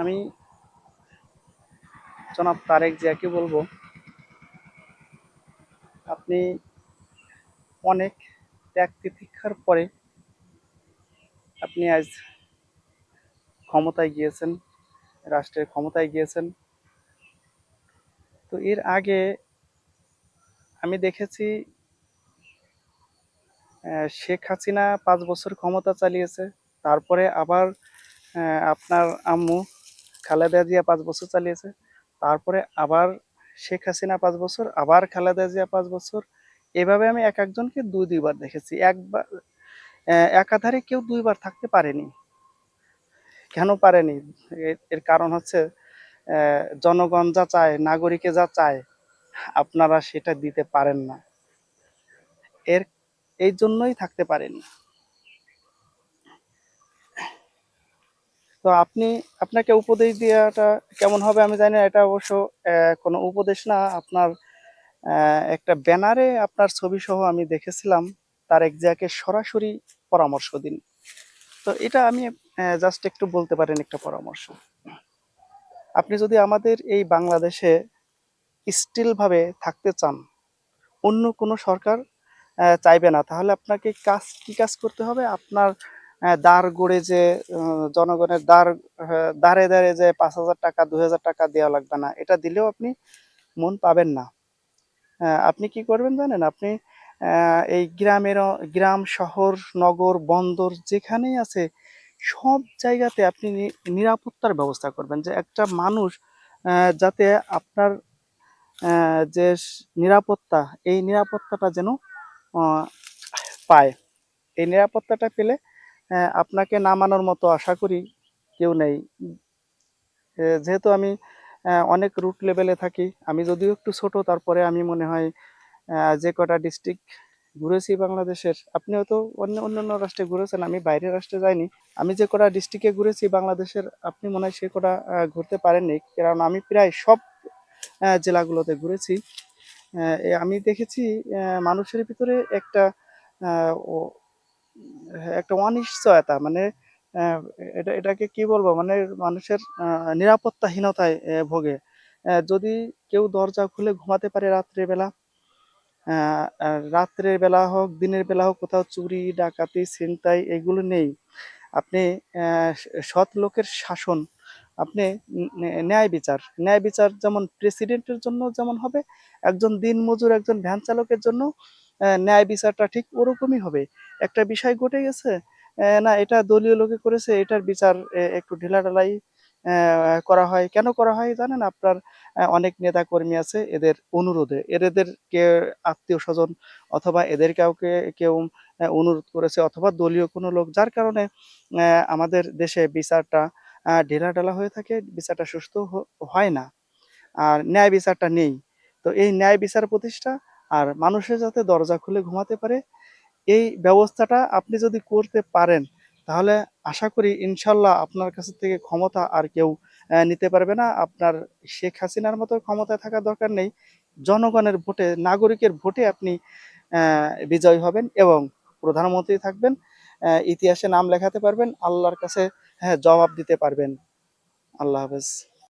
আমি জনাব তারেক জিয়াকে বলব, আপনি অনেক ত্যাগ তিতিক্ষার পরে আপনি আজ ক্ষমতায় গিয়েছেন, রাষ্ট্রের ক্ষমতায় গিয়েছেন। তো এর আগে আমি দেখেছি শেখ হাসিনা পাঁচ বছর ক্ষমতা চালিয়েছে, তারপরে আবার আপনার আম্মু খালেদা জিয়া পাঁচ বছর চালিয়েছে। তারপরে আবার শেখ হাসিনা পাঁচ বছর, আবার খালেদা জিয়া পাঁচ বছর। এভাবে আমি এক একজনকে দুই দুইবার দেখেছি। একবার একাধারে কেউ দুইবার থাকতে পারেনি। কেন পারেনি? এর- কারণ হচ্ছে জনগণ যা চায়, নাগরিকে যা চায়, আপনারা সেটা দিতে পারেন না। এর, এই জন্যই থাকতে পারেনি তো আপনি, আপনাকে উপদেশ দেওয়াটা কেমন হবে আমি জানি না, এটা অবশ্য কোনো উপদেশ না। আপনার একটা ব্যানারে আপনার ছবি সহ আমি দেখেছিলাম তারেক জিয়াকে সরাসরি পরামর্শ দিন। তো এটা আমি জাস্ট একটু বলতে পারেন একটা পরামর্শ। আপনি যদি আমাদের এই বাংলাদেশে স্টিলভাবে থাকতে চান, অন্য কোনো সরকার চাইবে না, তাহলে আপনাকে কাজ, কি কাজ করতে হবে? আপনার আহ, দ্বার গড়ে যে জনগণের দ্বার আহ, দ্বারে দ্বারে যে পাঁচ হাজার টাকা দুই হাজার টাকা দেওয়া লাগবে না এটা দিলেও আপনি মন পাবেন না। আহ, আপনি কি করবেন জানেন? আপনি এই গ্রামের গ্রাম শহর নগর বন্দর যেখানেই আছে সব জায়গাতে আপনি নিরাপত্তার ব্যবস্থা করবেন যে একটা মানুষ যাতে আপনার যে নিরাপত্তা এই নিরাপত্তাটা যেন পায়। এই নিরাপত্তাটা পেলে আপনাকে নামানোর মতো আশা করি কেউ নেই। যেহেতু আমি অনেক রুট লেভেলে থাকি, আমি যদিও একটু ছোট, তারপরে আমি মনে হয় যে কটা ডিস্ট্রিক্ট ঘুরেছি বাংলাদেশের আপনি হয়তো অন্য, অন্যান্য রাষ্ট্রে ঘুরেছেন, আমি বাইরের রাষ্ট্রে যাইনি। আমি যে কটা ডিস্ট্রিক্টে ঘুরেছি বাংলাদেশের, আপনি মনে হয় সে কটা ঘুরতে পারেননি, কারণ আমি প্রায় সব জেলাগুলোতে ঘুরেছি। আমি দেখেছি মানুষের ভিতরে একটা একটা অনিশ্চয়তা মানে এটা, এটাকে কি বলব? মানে মানুষের নিরাপত্তাহীনতায় ভোগে। যদি কেউ দরজা খুলে ঘুমাতে পারে রাত্রের বেলা রাত্রের বেলা হোক, দিনের বেলা হোক, কোথাও চুরি, ডাকাতি, ছিনতাই এগুলো নেই। আপনি সৎ লোকের শাসন, আপনি ন্যায় বিচার। ন্যায় বিচার যেমন প্রেসিডেন্টের জন্য যেমন হবে, একজন দিনমজুর, একজন ভ্যান চালকের জন্য ন্যায় বিচারটা ঠিক ওরকমই হবে। একটা বিষয় ঘটে গেছে না, এটা দলীয় লোকে করেছে, এটার বিচার একটু ঢিলাঢালাই করা হয়। কেন করা হয় জানেন? আপনার অনেক নেতা কর্মী আছে, এদের অনুরোধে। এদের কে আত্মীয় স্বজন অথবা এদের কাউকে কেউ অনুরোধ করেছে অথবা দলীয় কোনো লোক, যার কারণে আমাদের দেশে বিচারটা ঢিলাঢালা হয়ে থাকে, বিচারটা সুস্থ হয় না। আর ন্যায় বিচারটা নেই। তো এই ন্যায় বিচার প্রতিষ্ঠা আর মানুষের যাতে দরজা খুলে ঘুমাতে পারে, এই ব্যবস্থাটা আপনি যদি করতে পারেন, তাহলে আশা করি ইনশাল্লাহ আপনার কাছ থেকে ক্ষমতা আর কেউ নিতে পারবে না। আপনার শেখ হাসিনার মতো ক্ষমতায় থাকার দরকার নেই। জনগণের ভোটে, নাগরিকের ভোটে আপনি বিজয়ী হবেন এবং প্রধানমন্ত্রী থাকবেন ইতিহাসে নাম লেখাতে পারবেন, আল্লাহর কাছে হ্যাঁ জবাব দিতে পারবেন। আল্লাহ হাফেজ।